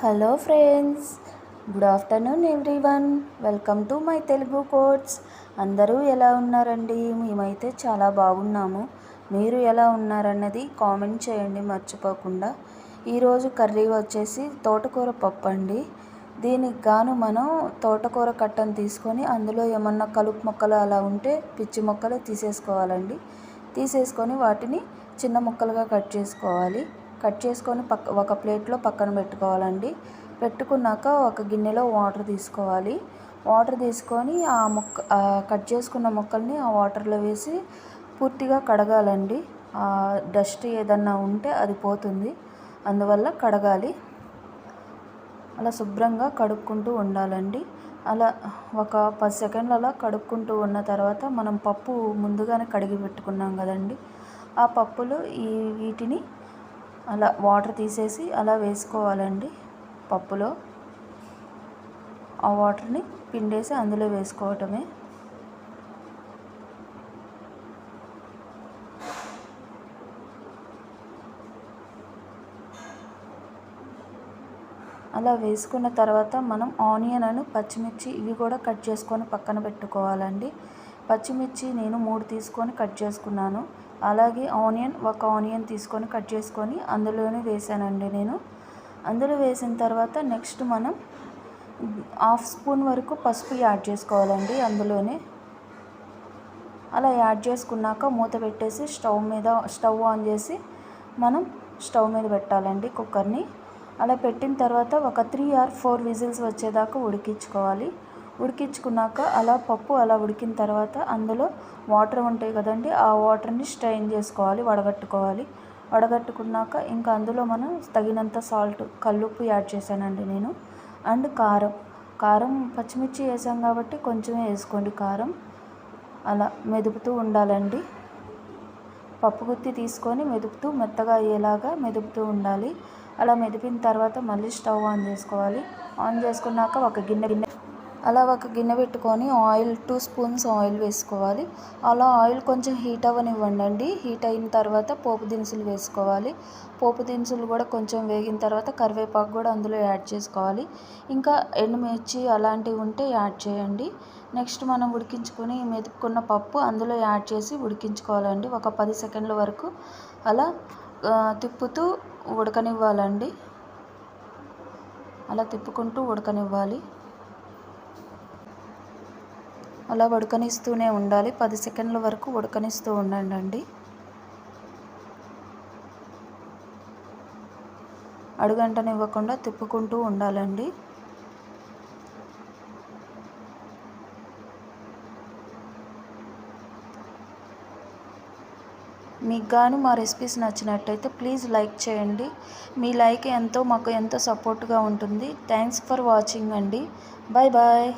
Hello friends good afternoon everyone welcome to my Telugu quotes అందరూ ఎలా ఉన్నారండి? మేమైతే చాలా బాగున్నాము. మీరు ఎలా ఉన్నారన్నది కామెంట్ చేయండి మర్చిపోకుండా. ఈరోజు కర్రీ వచ్చేసి తోటకూర పప్పు అండి దీనికి గాను మనం తోటకూర కట్టను తీసుకొని అందులో ఏమన్నా కలుపు మొక్కలు అలా ఉంటే పిచ్చి మొక్కలు తీసేసుకోవాలండి. తీసేసుకొని వాటిని చిన్న ముక్కలుగా కట్ చేసుకోవాలి. కట్ చేసుకొని పక్క ఒక ప్లేట్లో పక్కన పెట్టుకోవాలండి. పెట్టుకున్నాక ఒక గిన్నెలో వాటర్ తీసుకోవాలి. వాటర్ తీసుకొని ఆ మొక్క కట్ చేసుకున్న మొక్కల్ని ఆ వాటర్లో వేసి పూర్తిగా కడగాలండి. డస్ట్ ఏదన్నా ఉంటే అది పోతుంది. అందువల్ల కడగాలి. అలా శుభ్రంగా కడుక్కుంటూ ఉండాలండి. అలా ఒక పది సెకండ్లు అలా కడుక్కుంటూ ఉన్న తర్వాత మనం పప్పు ముందుగానే కడిగి పెట్టుకున్నాం కదండి. ఆ పప్పులు ఈ వీటిని అలా వాటర్ తీసేసి అలా వేసుకోవాలండి పప్పులో. ఆ వాటర్ని పిండేసి అందులో వేసుకోవటమే. అలా వేసుకున్న తర్వాత మనం ఆనియన్ అను పచ్చిమిర్చి ఇవి కూడా కట్ చేసుకొని పక్కన పెట్టుకోవాలండి. పచ్చిమిర్చి నేను మూడు తీసుకొని కట్ చేసుకున్నాను. అలాగే ఆనియన్ ఒక ఆనియన్ తీసుకొని కట్ చేసుకొని అందులోనే వేసానండి నేను. అందులో వేసిన తర్వాత నెక్స్ట్ మనం హాఫ్ స్పూన్ వరకు పసుపు యాడ్ చేసుకోవాలండి అందులోనే. అలా యాడ్ చేసుకున్నాక మూత పెట్టేసి స్టవ్ మీద స్టవ్ ఆన్ చేసి మనం స్టవ్ మీద పెట్టాలండి కుక్కర్ని. అలా పెట్టిన తర్వాత ఒక త్రీ ఆర్ ఫోర్ విజిల్స్ వచ్చేదాకా ఉడికించుకోవాలి. ఉడికించుకున్నాక అలా పప్పు అలా ఉడికిన తర్వాత అందులో వాటర్ ఉంటాయి కదండి ఆ వాటర్ని స్ట్రైన్ చేసుకోవాలి వడగట్టుకోవాలి. వడగట్టుకున్నాక ఇంకా అందులో మనం తగినంత సాల్ట్ కల్లుప్పు యాడ్ చేశానండి నేను. అండ్ కారం. కారం పచ్చిమిర్చి వేసాం కాబట్టి కొంచెమే వేసుకోండి కారం. అలా మెదుపుతూ ఉండాలండి. పప్పు గుత్తి తీసుకొని మెదుపుతూ మెత్తగా అయ్యేలాగా మెదుపుతూ ఉండాలి. అలా మెదిపిన తర్వాత మళ్ళీ స్టవ్ ఆన్ చేసుకోవాలి. ఆన్ చేసుకున్నాక ఒక గిన్నె గిన్నె అలా ఒక గిన్నె పెట్టుకొని ఆయిల్ టూ స్పూన్స్ ఆయిల్ వేసుకోవాలి. అలా ఆయిల్ కొంచెం హీట్ అవ్వనివ్వండి హీట్ అయిన తర్వాత పోపు దినుసులు వేసుకోవాలి. పోపు దినుసులు కూడా కొంచెం వేగిన తర్వాత కరివేపాకు కూడా అందులో యాడ్ చేసుకోవాలి. ఇంకా ఎండుమిర్చి అలాంటివి ఉంటే యాడ్ చేయండి. నెక్స్ట్ మనం ఉడికించుకొని మెదుపుకున్న పప్పు అందులో యాడ్ చేసి ఉడికించుకోవాలండి. ఒక పది సెకండ్ల వరకు అలా తిప్పుతూ ఉడకనివ్వాలండి. అలా తిప్పుకుంటూ ఉడకనివ్వాలి. అలా ఉడకనిస్తూనే ఉండాలి. పది సెకండ్ల వరకు ఉడకనిస్తూ ఉండండి అడుగంటనివ్వకుండా తిప్పుకుంటూ ఉండాలండి. మీకు గాను మా రెసిపీస్ నచ్చినట్టయితే ప్లీజ్ లైక్ చేయండి. మీ లైక్ ఎంతో మాకు ఎంతో సపోర్ట్గా ఉంటుంది. థ్యాంక్స్ ఫర్ వాచింగ్ అండి. Bye bye